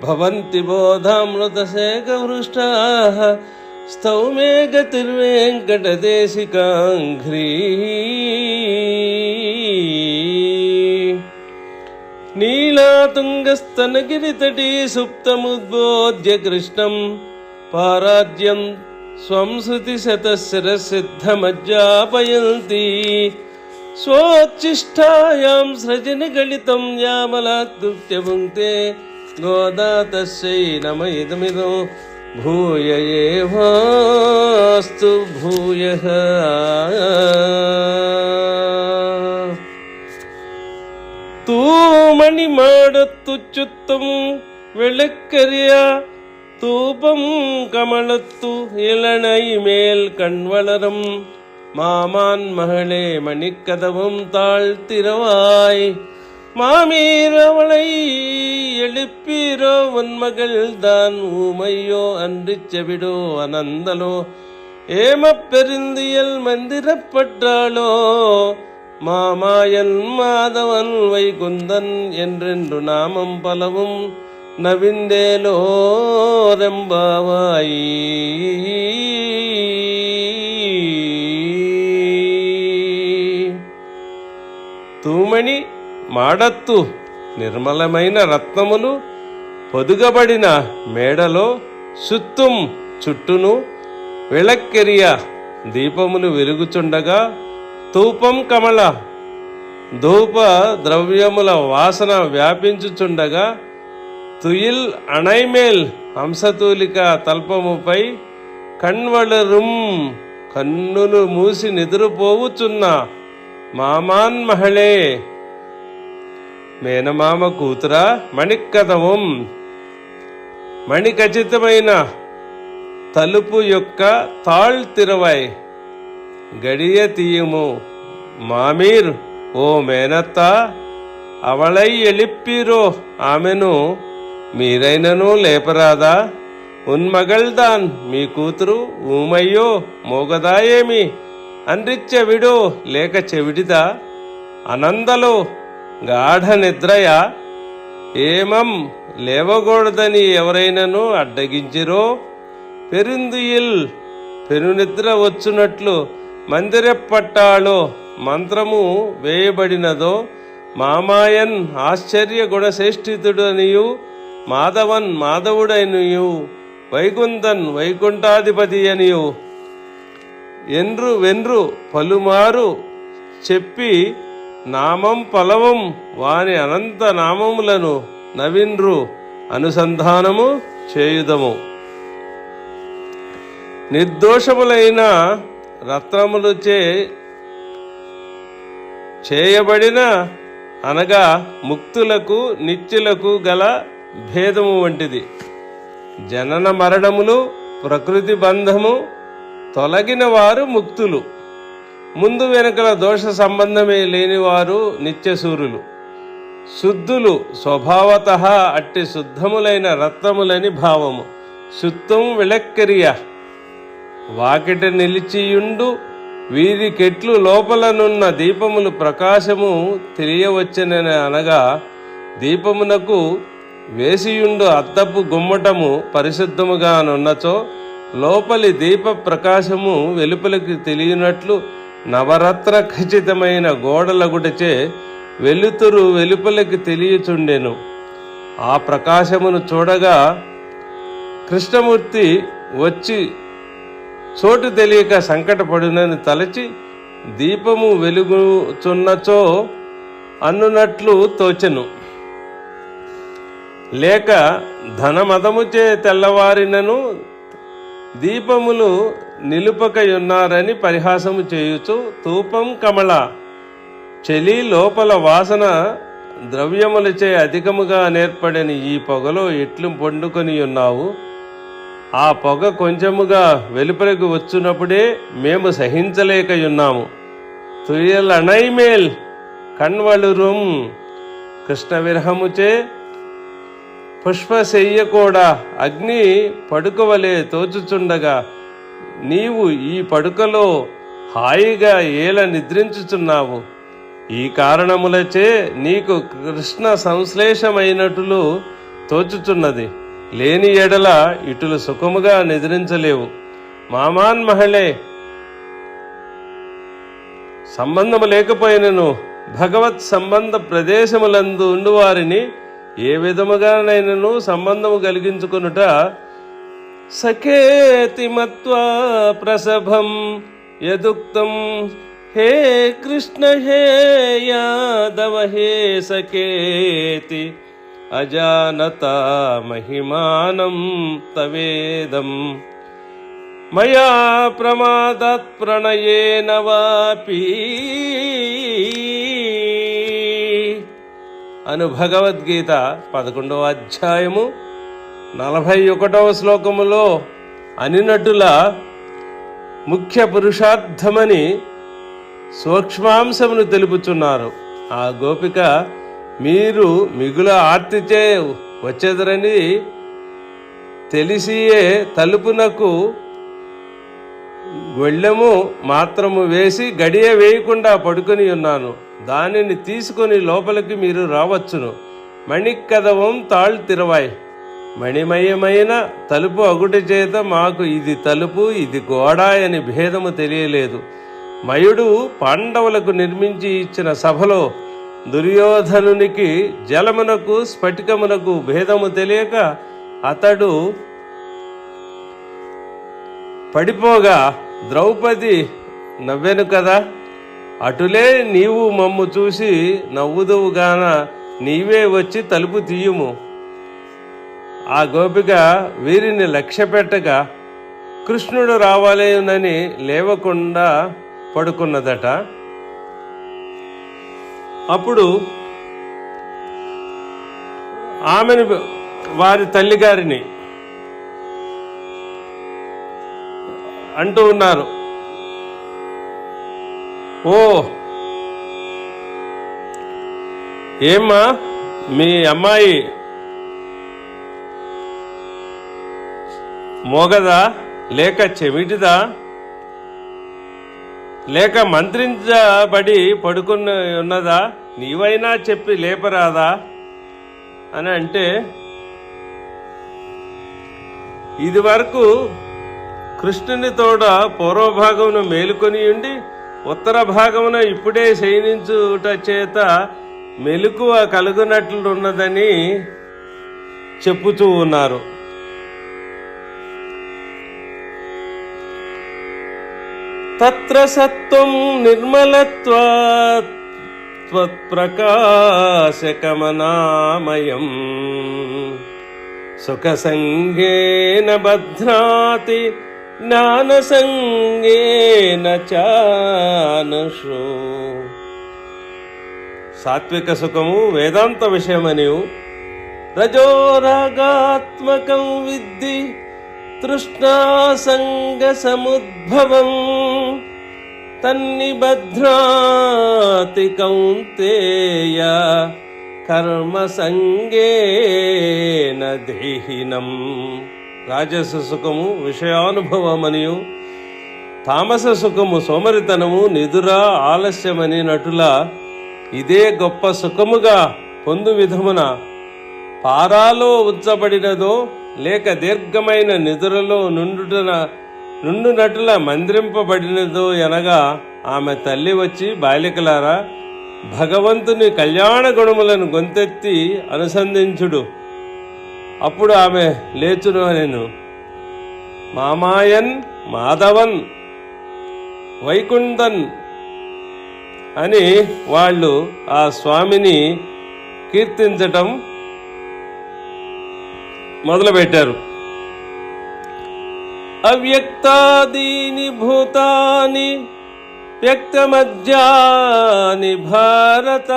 పాపం తం వెంకటాఖ్య గురుమాత్మని భావయామః సంసారతాపానలదగ్ధ భావ సమాగతాయామవలోక్య సజ్జः భవంతి బోధామృతశేఖవృష్టాः స్థౌమే గతిర్వేంకటదేశికాంఘ్రీ నీలాతుంగస్తనగిరితటీ సుప్తముద్బోధ్య కృష్ణం పారాజ్యం స్వం శృతిశతశిరసిద్ధమజ్జాపయంతి స్వోచ్ఛిష్టాయాం సృజనిగళితం యామలాకృత్య భుంక్తే गोदा तस्यै नम इदमिदो भूय एवास्तु भूयः തൂമണി മാടത്തു ചുത്തും വെളുക്കരിയ തൂപം കമളത്തു ഇളണൈ മേൽ കൺവളരും മാമാൻ മകളെ മണിക്കഥവും താഴ്ത്തിരവായി மாமீர் அவளை எழுப்பீரோ உன்மகள் தான் ஊமையோ அன்று செவிடோ அனந்தலோ. ஏமப்பெருந்தியல் மந்திரப்பட்டாளோ மாமாயன் மாதவன் வைகுந்தன் என்றென்று நாமம் பலவும் நவிந்தேலோரெம்பாவாய் தூமணி మాడత్తు నిర్మలమైన రత్నములు పొదుగబడిన మేడలో సుత్తుం చుట్టూను విళక్కెరియ దీపములు వెలుగుచుండగా తూపం కమల ధూప ద్రవ్యముల వాసన వ్యాపించుచుండగా తుయిల్ అణైమేల్ హంసతూలిక తల్పముపై కణ్వళరుం కన్నులు మూసి నిద్రపోవుచున్న మామాన్ మహళే మేనమామ కూతురా మణిక్కదవం మణిఖచితమైన తలుపు యొక్క తాళ్ తాళ్తిరవై గడియ తీయము. మామీర్ ఓ మేనత్త అవళై ఎళిప్పిరో ఆమెను మీరైనను లేపరాదా? ఉన్మగల్దాన్ మీ కూతురు ఊమయ్యో మోగదాయేమి? అండ్రిచ్చెవిడో లేక చెవిడిదా? అనందలో గాఢ నిద్రయ ఏమం లేవకూడదని ఎవరైనను అడ్డగించిరో? పెరిందుయిల్ పెరునిద్ర వచ్చునట్లు మందిరపట్టాలో మంత్రము వేయబడినదో? మామాయన్ ఆశ్చర్య గుణశ్రేష్ఠితుడనియు మాధవన్ మాధవుడనియు వైకుంఠన్ వైకుంఠాధిపతి అనియు ఎన్రు వెన్రు పలుమారు చెప్పి నామం పలవం వాని అనంత నామములను నవీన్రు అనుసంధానము చేయుదము. నిర్దోషములైన రత్నములచే చేయబడిన అనగా ముక్తులకు నిత్యులకు గల భేదము వంటిది. జనన మరణములు ప్రకృతి బంధము తొలగిన వారు ముక్తులు. ముందు వెనుకల దోష సంబంధమే లేనివారు నిత్యసూరులు శుద్ధులు స్వభావత అట్టి శుద్ధములైన రత్నములని భావము. శుద్ధం విళక్కెరియ వాకిట నిలిచియుండు వీరికెట్లు లోపలనున్న దీపములు ప్రకాశము తెలియవచ్చునని అనగా దీపమునకు వేసియుండు అద్దపు గుమ్మటము పరిశుద్ధముగానున్నచో లోపలి దీప ప్రకాశము వెలుపలికి తెలియనట్లు నవరత్న ఖచ్చితమైన గోడలగుటచే వెలుతురు వెలుపలకి తెలియచుండెను. ఆ ప్రకాశమును చూడగా కృష్ణమూర్తి వచ్చి చోటు తెలియక సంకటపడునని తలచి దీపము వెలుగుచున్నచో అన్నునట్లు తోచెను. లేక ధనమదముచే తెల్లవారినను దీపములు నిలుపకయున్నారని పరిహాసము చేయుచు తూపం కమల చెలి లోపల వాసన ద్రవ్యములచే అధికముగా నేర్పడని ఈ పొగలో ఎట్లు పండుకొని ఉన్నావు ఆ పొగ కొంచెముగా వెలుపలకు వచ్చినప్పుడే మేము సహించలేకయున్నాము. తుయలనైమేల్ అణైమేల్ కణ్వళురుం కృష్ణ విరహముచే పుష్పశయ్య కూడా అగ్ని పడుకవలే తోచుచుండగా నీవు ఈ పడుకలో హాయిగా ఏల నిద్రించుచున్నావు. ఈ కారణములచే నీకు కృష్ణ సంశ్లేషమైనట్లు తోచుచున్నది. లేని ఎడల ఇటులు సుఖముగా నిద్రించలేవు. మామాన్ మహళే సంబంధము లేకపోయినను భగవత్ సంబంధ ప్రదేశములందు ఉండువారిని ఏ విధముగానైనను సంబంధము కలిగించుకొనుట సఖేతి మత్వా ప్రసభం యదుక్తం. హే కృష్ణ హే యాదవ హే సఖేతి. అజానత మహిమానం తవేదం. మయా ప్రమాదాత్ ప్రణయేన వాపి. అను భగవద్గీత పదకొండవ అధ్యాయము నలభై ఒకటవ శ్లోకములో అనినటుల ముఖ్య పురుషార్థమని సూక్ష్మాంశమును తెలుపుచున్నారు. ఆ గోపిక మీరు మిగుల ఆర్తిచే వచ్చేదరని తెలిసియే తలుపునకు గొళ్ళెము మాత్రము వేసి గడియ వేయకుండా పడుకొని ఉన్నాను. దానిని తీసుకొని లోపలికి మీరు రావచ్చును. మణికదవం తాళ్ తిరవాయ్. మణిమయమైన తలుపు అగుటి చేత మాకు ఇది తలుపు ఇది గోడ అని భేదము తెలియలేదు. మయుడు పాండవులకు నిర్మించి ఇచ్చిన సభలో దుర్యోధనునికి జలమునకు స్ఫటికమునకు భేదము తెలియక అతడు పడిపోగా ద్రౌపది నవ్వెను కదా? అటులే నీవు మమ్ము చూసి నవ్వుదువుగాన నీవే వచ్చి తలుపు తీయుము. ఆ గోపిక వీరిని లక్ష్య పెట్టగా కృష్ణుడు రావాలేనని లేవకుండా పడుకున్నదట. అప్పుడు ఆమెను వారి తల్లిగారిని అంటూ ఉన్నారు. ఓ ఏమ్మా మీ అమ్మాయి మోగదా? లేక చెమిటిదా లేక మంత్రించబడి పడుకుని ఉన్నదా? నీవైనా చెప్పి లేపరాదా? అని అంటే ఇది వరకు కృష్ణుని తోడ పూర్వభాగమును మేలుకొని ఉండి ఉత్తర భాగమున ఇప్పుడే శయనించుట చేత మెలకువ కలుగునట్లున్నదని చెప్పుతూ ఉన్నారు. తత్ర సత్వం నిర్మలత్వాత్ త్వత్ప్రకాశకమనామయం సుఖసంగేన బధ్నాతి జ్ఞానసంగేన చానషు సాత్విక సుఖము వేదాంత విషయమనియు. రజోరాగాత్మకం విద్ధి తృష్ణాసంగ సముద్భవం. తన్నిభద్రాతి కౌంతేయ కర్మ సంగేన దేహినం. రాజస సుఖము విషయానుభవమనియు. తామస సుఖము సోమరితనము నిదుర ఆలస్యమని నటుల. ఇదే గొప్ప సుఖముగా పొందు విధమున పారాలో ఉంచబడినదో లేక దీర్ఘమైన నిద్రలో నుండుటన రెండు నటుల మంద్రింపబడినదో ఎనగా ఆమె తల్లి వచ్చి బాలికలారా భగవంతుని కళ్యాణ గుణములను గొంతెత్తి అనుసంధించుడు. అప్పుడు ఆమె లేచును నేను మామాయన్ మాధవన్ వైకుంఠన్ అని వాళ్ళు ఆ స్వామిని కీర్తించటం మొదలుపెట్టారు. अव्यक्तादीनि भूतानि व्यक्तमज्जानि भारत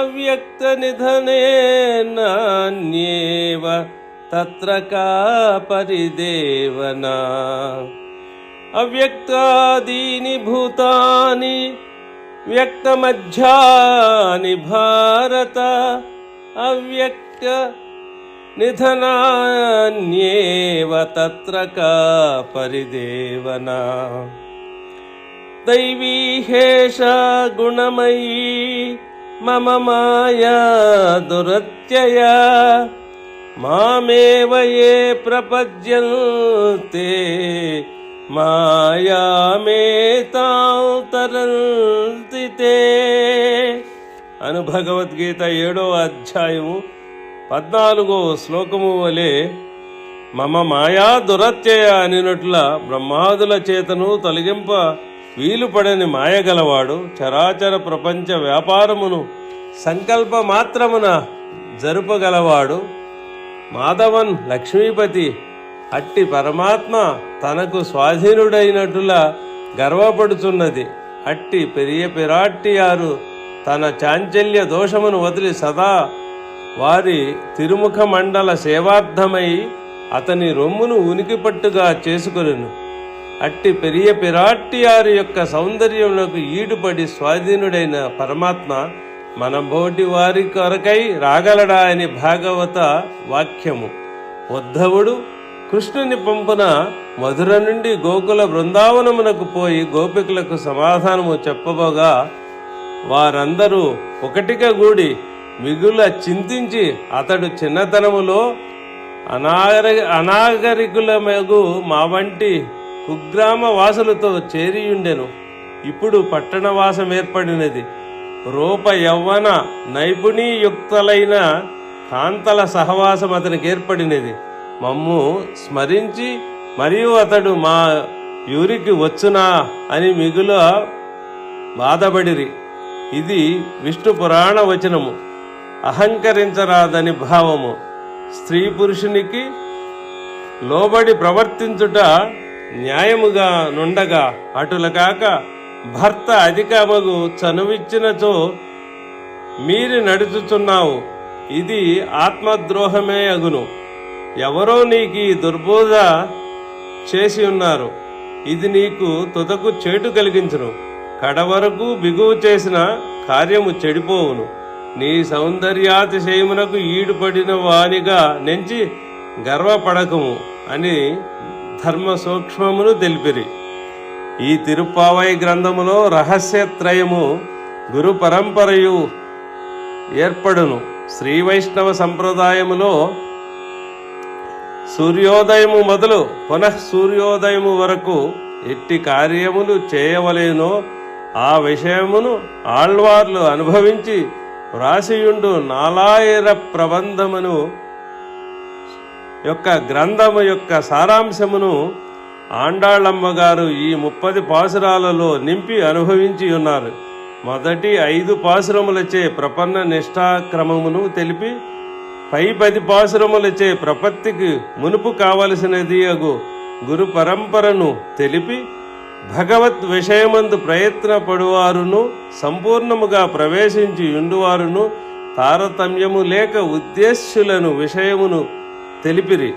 अव्यक्तनिधनेनान्येव तत्र का परिदेवना। अव्यक्तादीनि भूतानि व्यक्तमज्जानि भारत अव्यक्त భారత అవ్యక్త నిధనాన్యేవ తత్ర కా పరిదేవనా दैवीहेष गुणमयी मम माया दुरत्यया मामेव ये प्रपद्यन्ते మాయామేతాంతరంతి తే అను భగవద్గీత ఏడో అధ్యాయము పద్నాలుగో శ్లోకము వలె మమ మాయా దురత్యయ అనినట్ల బ్రహ్మాదుల చేతను తొలగింప వీలుపడని మాయగలవాడు చరాచర ప్రపంచ వ్యాపారమును సంకల్ప మాత్రమున జరుపగలవాడు. మాధవన్ లక్ష్మీపతి అట్టి పరమాత్మ తనకు స్వాధీనుడైనట్టులా గర్వపడుచున్నది. అట్టి పెరియ పిరాట్టియారు తన చాంచల్య దోషమును వదిలి సదా వారి తిరుముఖ మండల సేవార్థమై అతని రొమ్మును ఉనికిపట్టుగా చేసుకొను అట్టి పెరియ పిరాట్టియారు యొక్క సౌందర్యములకు ఈడుపడి స్వాధీనుడైన పరమాత్మ మన బోటి వారి కొరకై రాగలడా అని భాగవత వాక్యము. ఉద్ధవుడు కృష్ణుని పంపున మధుర నుండి గోకుల బృందావనమునకు పోయి గోపికలకు సమాధానము చెప్పబోగా వారందరూ ఒకటిగా గూడి మిగుల చింతించి అతడు చిన్నతనములో అనాగరి అనాగరికుల అనాగరికులమగు మా వంటి కుగ్రామ వాసులతో చేరియుండెను. ఇప్పుడు పట్టణవాసం ఏర్పడినది. రూప యవ్వన నైపుణీయుక్తలైన కాంతల సహవాసం అతనికి ఏర్పడినది. మమ్ము స్మరించి మరియు అతడు మా యూరికి వచ్చునా అని మిగుల బాధపడిరి. ఇది విష్ణు పురాణ వచనము. అహంకరించరాదని భావము. స్త్రీ పురుషునికి లోబడి ప్రవర్తించుట న్యాయముగా నుండగా అటుల కాక భర్త అధికమగు చనువిచ్చినచో మీరి నడుచుచున్నావు. ఇది ఆత్మద్రోహమే అగును. ఎవరో నీకు ఈ దుర్బోధ చేసి ఉన్నారు. ఇది నీకు తుదకు చేటు కలిగించును. కడవరకు బిగువు చేసిన కార్యము చెడిపోవును. నీ సౌందర్యాతిశయమునకు ఈడుపడిన వానిగా నెంచి గర్వపడకము అని ధర్మ సూక్ష్మమును తెలిపిరి. ఈ తిరుప్పావై గ్రంథములో రహస్యత్రయము గురు పరంపరయు ఏర్పడును. శ్రీ వైష్ణవ సంప్రదాయములో సూర్యోదయము మొదలు పునః సూర్యోదయము వరకు ఎట్టి కార్యములు చేయవలేనో ఆ విషయమును ఆళ్వార్లు అనుభవించి వ్రాసియుండు నాలాయిర ప్రబంధమును యొక్క గ్రంథము యొక్క సారాంశమును ఆండాళమ్మ గారు ఈ ముప్పది పాసురాలలో నింపి అనుభవించి ఉన్నారు మొదటి ఐదు పాసురములచే ప్రపన్న నిష్ఠాక్రమమును తెలిపి పై పది పాసురములచే ప్రపత్తికి మునుపు కావలసినది అగు గురు పరంపరను తెలిపి భగవత్ విషయమందు ప్రయత్నపడువారును సంపూర్ణముగా ప్రవేశించి ఉండువారును తారతమ్యము లేక ఉద్దేశ్యులను విషయమును తెలిపిరి.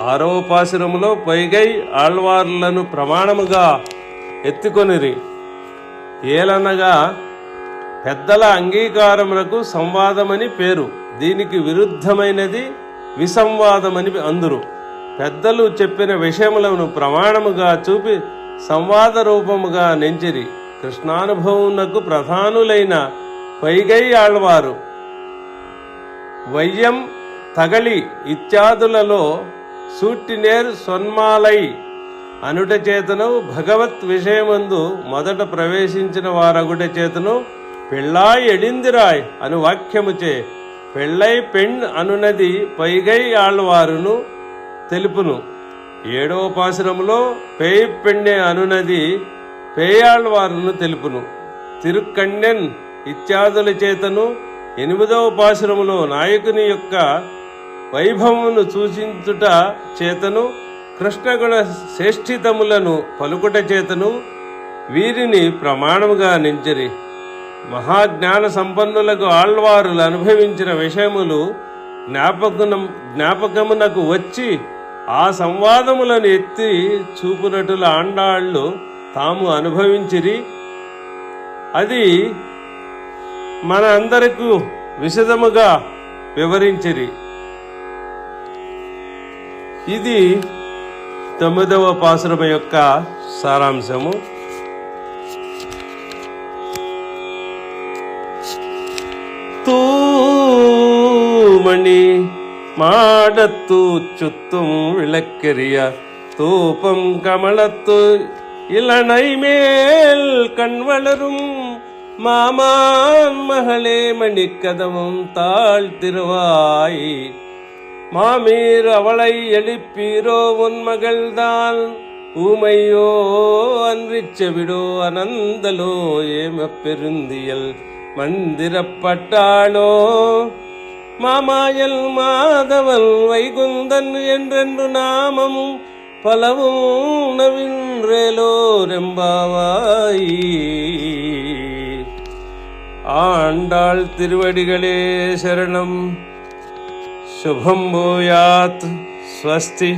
ఆరోపాశ్రములో పైగై ఆళ్వార్లను ప్రమాణముగా ఎత్తుకొనిరి. ఏలనగా పెద్దల అంగీకారములకు సంవాదమని పేరు. దీనికి విరుద్ధమైనది విసంవాదమని అందురు. పెద్దలు చెప్పిన విషయములను ప్రమాణముగా చూపి సంవాద రూపముగా నెంచిరి. కృష్ణానుభవమునకు ప్రధానులైన పైగై ఆళ్వారు. వయ్యం తగలి ఇత్యాదులలో సూట్టినేర్ సొన్మాలై అనుట చేతను భగవత్ విషయమందు మొదట ప్రవేశించిన వారగుట చేతను పెళ్ళాయ్ ఎడిందిరాయ్ అను వాక్యముచే పెళ్ళై పెణ్ అనునది పైగై ఆళ్వారును తెలుపును. ఏడవ పాసురములో పేయి పెಣ್ಣె అనునది పేయాళ్వారును తెలుపును. తిరుక్కండెన్ ఇత్యాదుల చేతను ఎనిమిదవ పాసురములో నాయకుని యొక్క వైభవమును సూచించుట చేతను కృష్ణగుణ శ్రేష్ఠితములను పలుకుట చేతను వీరిని ప్రమాణముగా నించరి. మహాజ్ఞాన సంపన్నులకు ఆళ్వారులు అనుభవించిన విషయములు జ్ఞాపకం జ్ఞాపకమునకు వచ్చి ఆ సంవాదములను ఎత్తి చూపునటుల ఆండాళ్ళు తాము అనుభవించిరి. అది మన అందరికీ విషదముగా వివరించిరి. ఇది తొమ్మిదవ పాశురమ యొక్క సారాంశము. తూమణి മാടത്തു ചുത്തും വിളക്കെറിയ തൂപ്പം കമളത്തു ഇളണൈമേൽ കൺവളരും മാമാൻ മകളെ മണിക്കഥവും താഴ്ത്തിരുവായി மாமீர் அவளை எழுப்பீரோ உன் மகள்தான். ஊமையோ அன்றிச்சவிடோ அனந்தலோ ஏம பெருந்தியல். மந்திரப்பட்டாளோ மாமாயல் மாதவல் வைகுந்தன் என்றென்று நாமமும் பலவும் உணவின்றேலோ ரெம்பாவாய் ஆண்டாள் திருவடிகளே சரணம். சுபம் ஸ்வஸ்தி.